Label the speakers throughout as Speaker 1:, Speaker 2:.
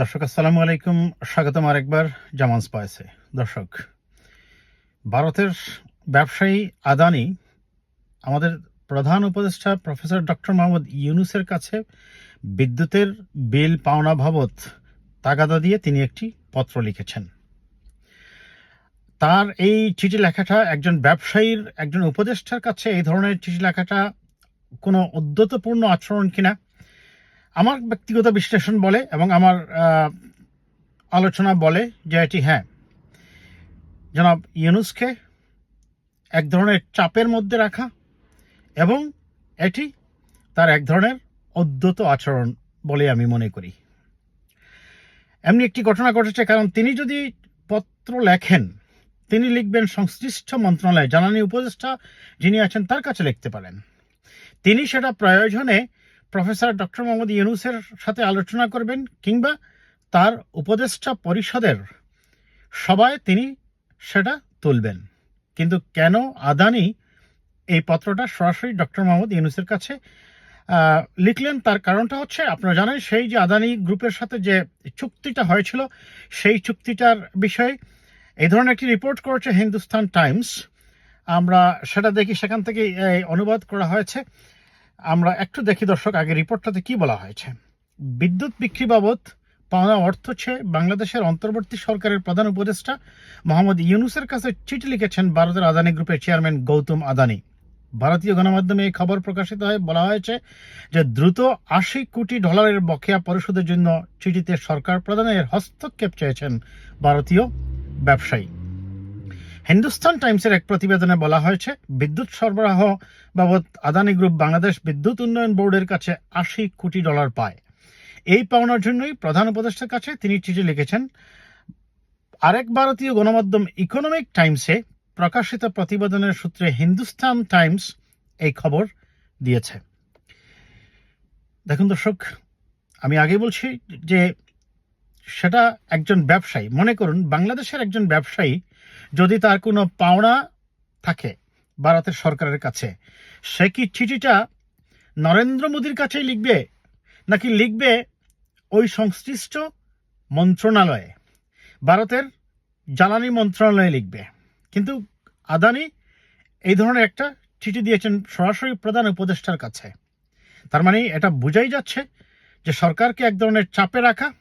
Speaker 1: দর্শক, আসসালামু আলাইকুম। স্বাগতম আরেকবার জামান স্পাইসে। দর্শক, ভারতের ব্যবসায়ী আদানি, আমাদের প্রধান উপদেষ্টা প্রফেসর ডক্টর মোহাম্মদ ইউনুসের কাছে বিদ্যুতের বিল পাওনা বাবদ তাগাদা দিয়ে তিনি একটি পত্র লিখেছেন। তার এই চিঠি লেখাটা একজন ব্যবসায়ীর, একজন উপদেষ্টার কাছে এই ধরনের চিঠি লেখাটা কোনো উদ্যতপূর্ণ আচরণ কিনা আমার ব্যক্তিগত বিশ্লেষণ বলে এবং আমার আলোচনা বলে যে এটি হ্যাঁ। জনাব ইউনুসকে এক ধরনের চাপের মধ্যে রাখা এবং এটি তার এক ধরনের অদ্যত আচরণ বলে আমি মনে করি। এমনি একটি ঘটনা ঘটেছে, কারণ তিনি যদি পত্র লেখেন, তিনি লিখবেন সংশ্লিষ্ট মন্ত্রণালয়। জ্বালানি উপদেষ্টা যিনি আছেন তার কাছে লিখতে পারেন। তিনি সেটা প্রয়োজনে প্রফেসর ডক্টর মোহাম্মদ ইউনুসের সাথে আলোচনা করবেন কিংবা তার উপদেষ্টা পরিষদের। সবাই তিনি সেটা তুলবেন। কিন্তু কেন আদানি এই পত্রটা সরাসরি ডক্টর মোহাম্মদ ইউনুসের কাছে লিখলেন? তার কারণটা হচ্ছে, আপনারা জানেন, সেই যে আদানি গ্রুপের সাথে যে চুক্তিটা হয়েছিল, সেই চুক্তিটার বিষয়ে এই ধরনের একটি রিপোর্ট করেছে হিন্দুস্তান টাইমস। আমরা সেটা দেখি, সেখান থেকে অনুবাদ করা হয়েছে। আমরা একটু দেখি দর্শক, আগে রিপোর্টটাতে কি বলা হয়েছে? বিদ্যুৎ বিক্রি বাবদ পাওনা অর্থ চেয়ে বাংলাদেশের অন্তর্বর্তী সরকারের প্রধান উপদেষ্টা মোহাম্মদ ইউনুসের কাছে চিঠি লিখেছেন ভারতের আদানি গ্রুপের চেয়ারম্যান গৌতম আদানি। ভারতীয় গণমাধ্যমে এই খবর প্রকাশিত হয়ে, বলা হয়েছে যে দ্রুত আশি কোটি ডলারের বকেয়া পরিশোধের জন্য চিঠিতে সরকার প্রধানের হস্তক্ষেপ চেয়েছেন ভারতীয় ব্যবসায়ী। হিন্দুস্তান টাইমসের এক প্রতিবেদনে বলা হয়েছে, বিদ্যুৎ সরবরাহ বাবদ আদানি গ্রুপ বাংলাদেশ বিদ্যুৎ উন্নয়ন বোর্ডের কাছে আশি কোটি ডলার পায়। এই পাওনার জন্যই প্রধান উপদেষ্টার কাছে তিনি চিঠি লিখেছেন, আরেক ভারতীয় গণমাধ্যম ইকোনমিক টাইমসে প্রকাশিত প্রতিবেদনের সূত্রে হিন্দুস্তান টাইমস এই খবর দিয়েছে। দেখুন দর্শক, আমি আগে বলছি যে সেটা একজন ব্যবসায়ী। মনে করুন, বাংলাদেশের একজন ব্যবসায়ী যদি তার কোনো পাওনা থাকে ভারতের সরকারের কাছে, সে কি চিঠিটা নরেন্দ্র মোদীর কাছেই লিখবে, নাকি লিখবে ওই সংশ্লিষ্ট মন্ত্রণালয়ে? ভারতের জ্বালানি মন্ত্রণালয়ে লিখবে। কিন্তু আদানি এই ধরনের একটা চিঠি দিয়েছেন সরাসরি প্রধান উপদেষ্টার কাছে। তার মানে এটা বোঝাই যাচ্ছে যে সরকারকে এক ধরনের চাপে রাখা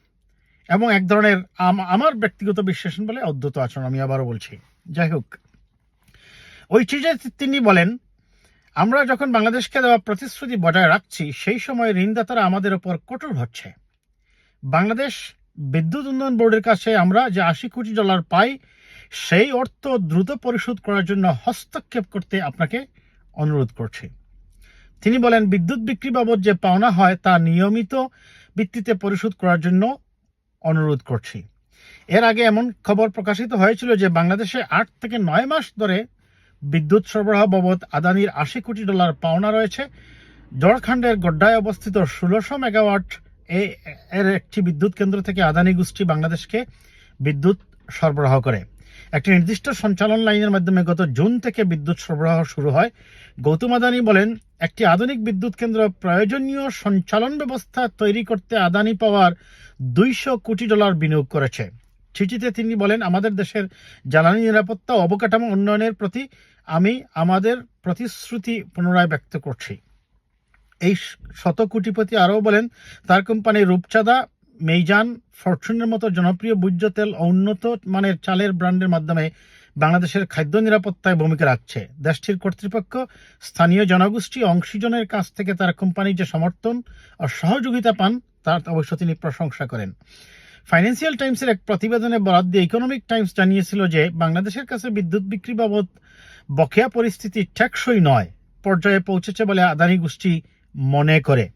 Speaker 1: এবং এক ধরনের আম- আমার ব্যক্তিগত বিশ্লেষণ বলে অদ্ভুত আচরণ আমি আবারও বলছি। যাই হোক, ওই চিঠিতে তিনি বলেন, আমরা যখন বাংলাদেশকে দেওয়া প্রতিশ্রুতি বজায় রাখছি, সেই সময় ঋণদাতারা আমাদের ওপর কঠোর হচ্ছে। বাংলাদেশ বিদ্যুৎ উন্নয়ন বোর্ডের কাছে আমরা যে আশি কোটি ডলার পাই, সেই অর্থ দ্রুত পরিশোধ করার জন্য হস্তক্ষেপ করতে আপনাকে অনুরোধ করছি। তিনি বলেন, বিদ্যুৎ বিক্রি বাবদ যে পাওনা হয় তা নিয়মিত ভিত্তিতে পরিশোধ করার জন্য অনুরোধ করছি। এর আগে এমন খবর প্রকাশিত হয়েছিল যে বাংলাদেশে আট থেকে নয় মাস ধরে বিদ্যুৎ সরবরাহ বাবদ আদানির আশি কোটি ডলার পাওনা রয়েছে। ঝড়খণ্ডের গড্ডায় অবস্থিত ষোলোশো মেগাওয়াট এর একটি বিদ্যুৎ কেন্দ্র থেকে আদানি গোষ্ঠী বাংলাদেশকে বিদ্যুৎ সরবরাহ করে। একটি নির্দিষ্ট সঞ্চালন লাইনের মাধ্যমে গত জুন থেকে বিদ্যুৎ সরবরাহ শুরু হয়। গৌতম আদানি বলেন, একটি আধুনিক বিদ্যুৎ কেন্দ্র প্রয়োজনীয় সঞ্চালন ব্যবস্থা তৈরি করতে আদানি পাওয়ার দুইশো কোটি ডলার বিনিয়োগ করেছে। চিঠিতে তিনি বলেন, আমাদের দেশের জ্বালানি নিরাপত্তা অবকাঠামো উন্নয়নের প্রতি আমি আমাদের প্রতিশ্রুতি পুনরায় ব্যক্ত করছি। এই শত কোটিপতি আরও বলেন, তার কোম্পানি রূপচাঁদা মেইজান ফরচুনের মতো জনপ্রিয় ভোজ্য তেল উন্নত মানের চালের ব্র্যান্ডের মাধ্যমে বাংলাদেশের খাদ্য নিরাপত্তায় ভূমিকা রাখছে। দেশটির কর্তৃপক্ষ স্থানীয় জনগোষ্ঠী অংশীজনের কাছ থেকে তার কোম্পানির যে সমর্থন ও সহযোগিতা পান, তার অবশ্য তিনি প্রশংসা করেন। ফাইন্যান্সিয়াল টাইমসের এক প্রতিবেদনে বরাদ দিয়ে ইকোনমিক টাইমস জানিয়েছিল যে, বাংলাদেশের কাছে বিদ্যুৎ বিক্রি বাবদ বকেয়া পরিস্থিতি টেকসই নয়, পর্যায়ে পৌঁছেছে বলে আদানি গোষ্ঠী মনে করে।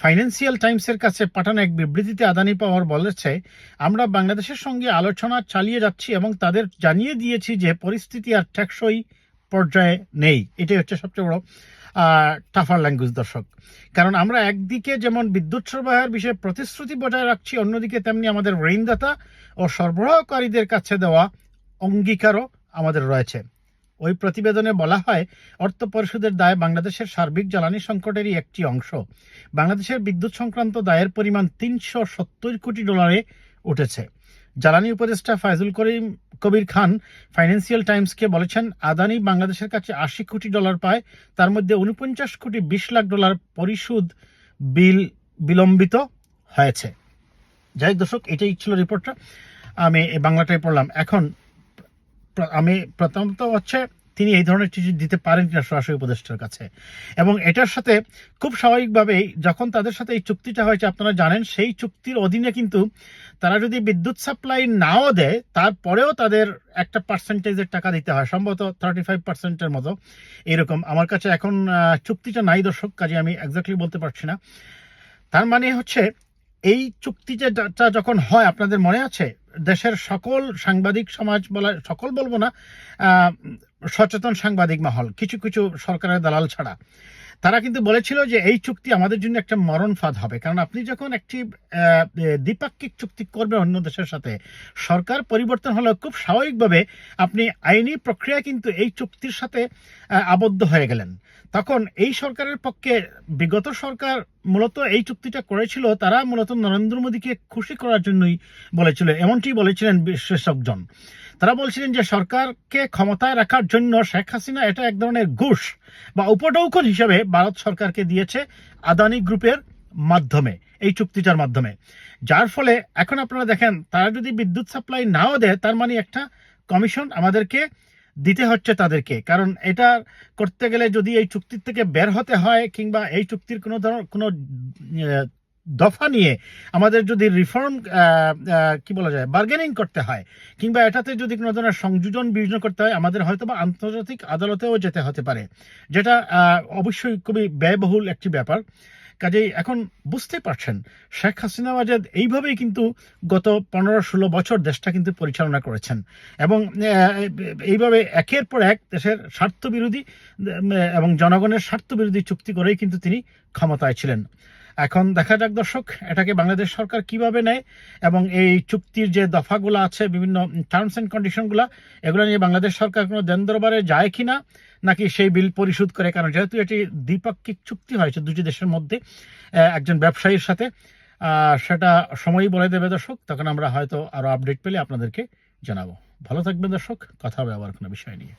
Speaker 1: ফাইন্যান্সিয়াল টাইমসের কাছে পাঠানো এক বিবৃতিতে আদানি পাওয়ার বলেছে, আমরা বাংলাদেশের সঙ্গে আলোচনা চালিয়ে যাচ্ছি এবং তাদের জানিয়ে দিয়েছি যে পরিস্থিতি আর টেকসই পর্যায়ে নেই। এটাই হচ্ছে সবচেয়ে বড় টাফার ল্যাঙ্গুয়েজ দর্শক। কারণ আমরা একদিকে যেমন বিদ্যুৎ সরবরাহের বিষয়ে প্রতিশ্রুতি বজায় রাখছি, অন্যদিকে তেমনি আমাদের ঋণদাতা ও সরবরাহকারীদের কাছে দেওয়া অঙ্গীকারও আমাদের রয়েছে। ওই প্রতিবেদনে বলা হয়, অর্থ পরিশোধের দায় বাংলাদেশের সার্বিক জ্বালানি সংকটেরই একটি অংশ। বাংলাদেশের বিদ্যুৎ সংক্রান্ত দায়ের পরিমাণ তিনশো সত্তর কোটি ডলারে উঠেছে। জ্বালানি উপদেষ্টা ফাইজুল করিম কবির খান ফাইন্যান্সিয়াল টাইমসকে বলেছেন, আদানি বাংলাদেশের কাছে আশি কোটি ডলার পায়, তার মধ্যে উনপঞ্চাশ কোটি বিশ লাখ ডলার পরিশোধ বিল বিলম্বিত হয়েছে। যাই দর্শক, এটাই ছিল রিপোর্টটা। আমি বাংলাটাই পড়লাম। এখন আমি প্রথমত হচ্ছে তিনি এই ধরনের চিঠি দিতে পারেন কিনা সরাসরি উপদেষ্টার কাছে। এবং এটার সাথে খুব স্বাভাবিকভাবেই যখন তাদের সাথে এই চুক্তিটা হয়েছে, আপনারা জানেন, সেই চুক্তির অধীনে কিন্তু তারা যদি বিদ্যুৎ সাপ্লাই নাও দেয়, তারপরেও তাদের একটা পার্সেন্টেজের টাকা দিতে হয়। সম্ভবত থার্টি ফাইভ পার্সেন্টের মতো। এরকম। আমার কাছে এখন চুক্তিটা নাই দর্শক, কাজে আমি এক্স্যাক্টলি বলতে পারছি না। তার মানে হচ্ছে, এই চুক্তিটা যখন হয়, আপনাদের মনে আছে দেশের সকল সাংবাদিক সমাজ বলা, সকল বলব না সচেতন সাংবাদিক মহল, কিছু কিছু সরকারের দালাল ছাড়া। তারা কিন্তু বলেছিল যে এই চুক্তি আমাদের জন্য একটা মরণ ফাঁদ হবে। কারণ আপনি যখন একটি দ্বিপাক্ষিক চুক্তি করবেন অন্য দেশের সাথে, সরকার পরিবর্তন হলেও খুব স্বাভাবিকভাবে আপনি আইনি প্রক্রিয়া কিন্তু এই চুক্তির সাথে আবদ্ধ হয়ে গেলেন। তখন এই সরকারের পক্ষে বিগত সরকার মূলত এই চুক্তিটা করেছিল, তারা মূলত নরেন্দ্র মোদীকে খুশি করার জন্যই বলেছিল, এমনটি বলেছিলেন বিশেষজ্ঞজন তারা বলছিলেন যে সরকারকে ক্ষমতায় রাখার জন্য শেখ হাসিনা এটা এক ধরনের ঘুষ বা উপটৌকন হিসেবে ভারত সরকারকে দিয়েছে আদানি গ্রুপের মাধ্যমে, এই চুক্তিটার মাধ্যমে। যার ফলে এখন আপনারা দেখেন, তারা যদি বিদ্যুৎ সাপ্লাই নাও দেয়, তার মানে একটা কমিশন আমাদেরকে দিতে হচ্ছে তাদেরকে। কারণ এটা করতে গেলে যদি এই চুক্তির থেকে বের হতে হয় কিংবা এই চুক্তির কোনো ধরনের কোনো দফা নিয়ে আমাদের যদি রিফর্ম কি বলা যায় বার্গেনিং করতে হয়, কিংবা এটাতে যদি কোনো ধরনের সংযোজন বিয়োজন করতে হয়, আমাদের হয়তো বা আন্তর্জাতিক আদালতেও যেতে হতে পারে, যেটা অবশ্যই খুবই ব্যয়বহুল একটি ব্যাপার। কাজেই এখন বুঝতে পারছেন, শেখ হাসিনা ওয়াজেদ এইভাবেই কিন্তু গত পনেরো ষোলো বছর দেশটা কিন্তু পরিচালনা করেছেন। এবং এইভাবে একের পর এক দেশের স্বার্থ বিরোধী এবং জনগণের স্বার্থ বিরোধী চুক্তি করেই কিন্তু তিনি ক্ষমতায় ছিলেন। এখন দেখা যাক দর্শক, এটাকে বাংলাদেশ সরকার কীভাবে নেয় এবং এই চুক্তির যে দফাগুলো আছে, বিভিন্ন টার্মস অ্যান্ড কন্ডিশনগুলো এগুলো নিয়ে বাংলাদেশ সরকার কোনো দেন দরবারে যায় কিনা, নাকি সেই বিল পরিশোধ করে, কারণ যেহেতু এটি দ্বিপাক্ষিক চুক্তি হয়েছে দুটি দেশের মধ্যে একজন ব্যবসায়ীর সাথে সেটা সময়ই বলে দেবে দর্শক, তখন আমরা হয়তো আরও আপডেট পেলে আপনাদেরকে জানাব। ভালো থাকবেন দর্শক, কথা হবে আবার কোনো বিষয় নিয়ে।